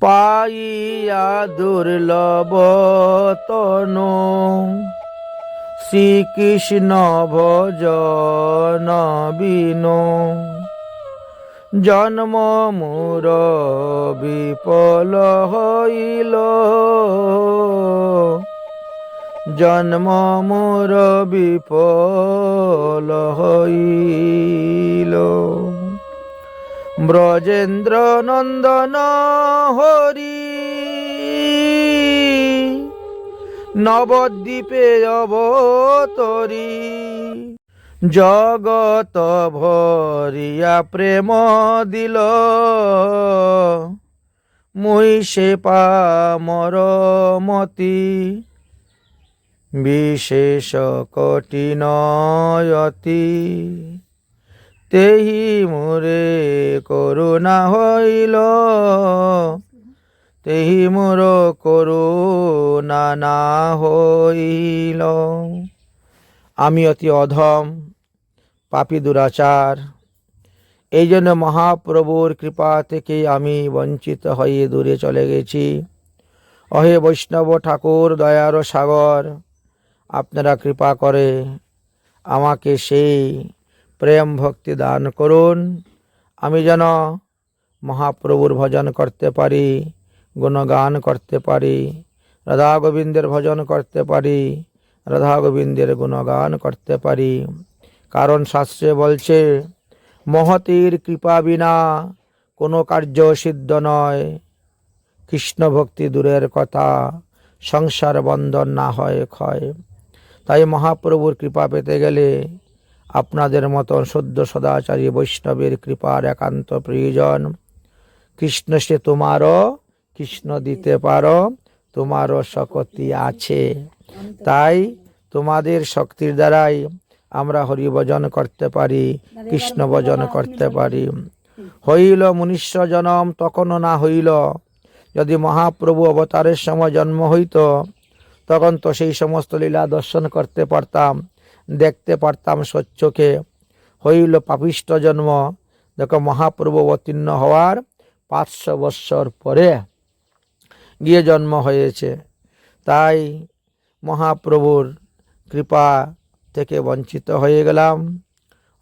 পাইয়া দুর্লভ তনু। শ্রীকৃষ্ণ ভজন বিনো। জন্ম মোর বিপল হইল। জন্ম মোর বিপল হইল। ব্রজেন্দ্র নন্দন হরি। নবদ্বীপে অবতরী। জগত ভরিয়া প্রেম দিল। মুই সে পামর মতি। বিশেষ কঠিনয়তি তেহি মোরে করুণা হইল। তেহি মোর করুণা না হইল। আমি অতি অধম, পাপী দুরাচার। এই জন্য মহাপ্রভুর কৃপা থেকে আমি বঞ্চিত হয়ে দূরে চলে গেছি। অহে বৈষ্ণব ঠাকুর, দয়ার সাগর, আপনারা কৃপা করে আমাকে সেই প্রেম ভক্তি দান করুন। আমি যেন মহাপ্রভুর ভজন করতে পারি, গুণগান করতে পারি, রাধা গোবিন্দের ভজন করতে পারি, রাধা গোবিন্দের গুণগান করতে পারি। কারণ শাস্ত্রে বলছে, মহতির কৃপা বিনা কোনো কার্য সিদ্ধ নয়। কৃষ্ণ ভক্তি দূরের কথা, সংসার বন্ধন না হয় ক্ষয়। তাই মহাপ্রভুর কৃপা পেতে গেলে আপনাদের মতন সদ্য সদাচারী বৈষ্ণবের কৃপার একান্ত প্রয়োজন। কৃষ্ণ সে তোমারও, কৃষ্ণ দিতে পারো, তোমারও শক্তি আছে। তাই তোমাদের শক্তির দ্বারাই আমরা হরিভজন করতে পারি, কৃষ্ণ ভজন করতে পারি। হইল মনুষ্য জনম, তখনও না হইল। যদি মহাপ্রভু অবতারের সময় জন্ম হইত, তখন তো সেই সমস্ত লীলা দর্শন করতে পারতাম। দেখতে পারতাম স্বচ্ছকে। হইল পাপিষ্ট জন্ম। দেখো, মহাপ্রভু অবতীর্ণ হওয়ার পাঁচশো বৎসর পরে গিয়ে জন্ম হয়েছে। তাই মহাপ্রভুর কৃপা থেকে বঞ্চিত হয়ে গেলাম।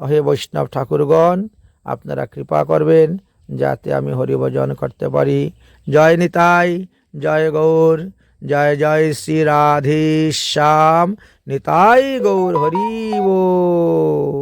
অহে বৈষ্ণব ঠাকুরগণ, আপনারা কৃপা করবেন যাতে আমি হরিভজন করতে পারি। জয় নিতাই, জয় গৌর। জয় জয় শ্রী রাধে শ্যাম। নিতাই গৌর হরি বল।